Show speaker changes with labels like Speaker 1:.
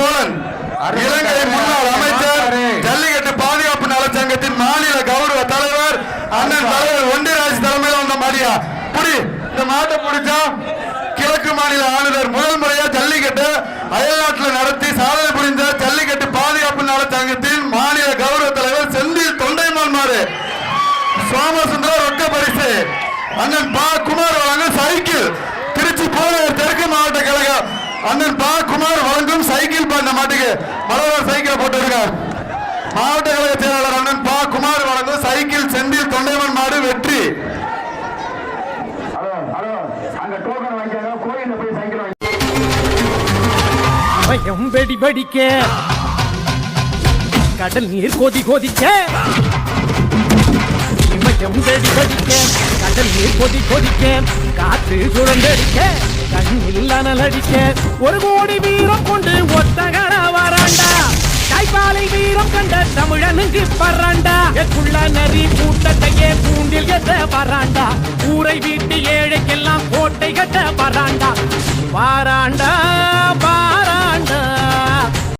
Speaker 1: சோழன். இலங்கை முன்னாள் அமைச்சர் ஜல்லிக்கட்டு பாதுகாப்பு நலச்சங்கத்தின் மாநில கௌரவ தலைவர் அண்ணன் தலைவர் ஒண்டிராஜ் தலைமையில் வந்த மாடியா புடி இந்த மாட்டை பிடிச்சா கிழக்கு மாநில ஆளுநர் முதல் முறையா ஜல்லிக்கட்டு அயல்நாட்டில் நடத்தி சாதனை புரிந்த ஜல்லிக்கட்டு பாதுகாப்பு நலச்சங்கத்தின் மாநில கௌரவ தலைவர் செந்தில் தொண்டைமான் மாடு சோமசுந்தர ரொக்க பரிசு. அண்ணன் பா. குமார் வழங்கும் சைக்கிள். திருச்சி போலூர் தெற்கு மாவட்ட கழகம் அண்ணன் பா. குமார் சைக்கிள் பண்ண மாட்டுக்கு. மலர் சைக்கிள் போட்டு மாவட்ட கழக செயலாளர் அண்ணன் பா குமார் வழங்கும் சைக்கிள் செந்தில் தொண்டைமன் மாடு வெற்றி.
Speaker 2: Hello hello. அங்க டோக்கன் வாங்கிக்காங்க கோயில்ல போய் சைக்கிள் வாங்கி
Speaker 3: பயம் வெடி வெடிக்க. கடல் நீர் கொதி கொதிக்க. இமயம் வெடி வெடிக்க. கடல் நீர் கொதி கொதிக்க. காற்று சுழந்தடிக்க கண்ணில் அனல் அடிக்க ஒரு கோடி வீரம் தமிழனுக்கு பறாண்டா எக்குள்ள நரி கூட்டத்தையே கூண்டில் எத்த வராண்டா ஊரை வீட்டு ஏழைக்கெல்லாம் கோட்டை கட்ட வராண்டா வாராண்டா.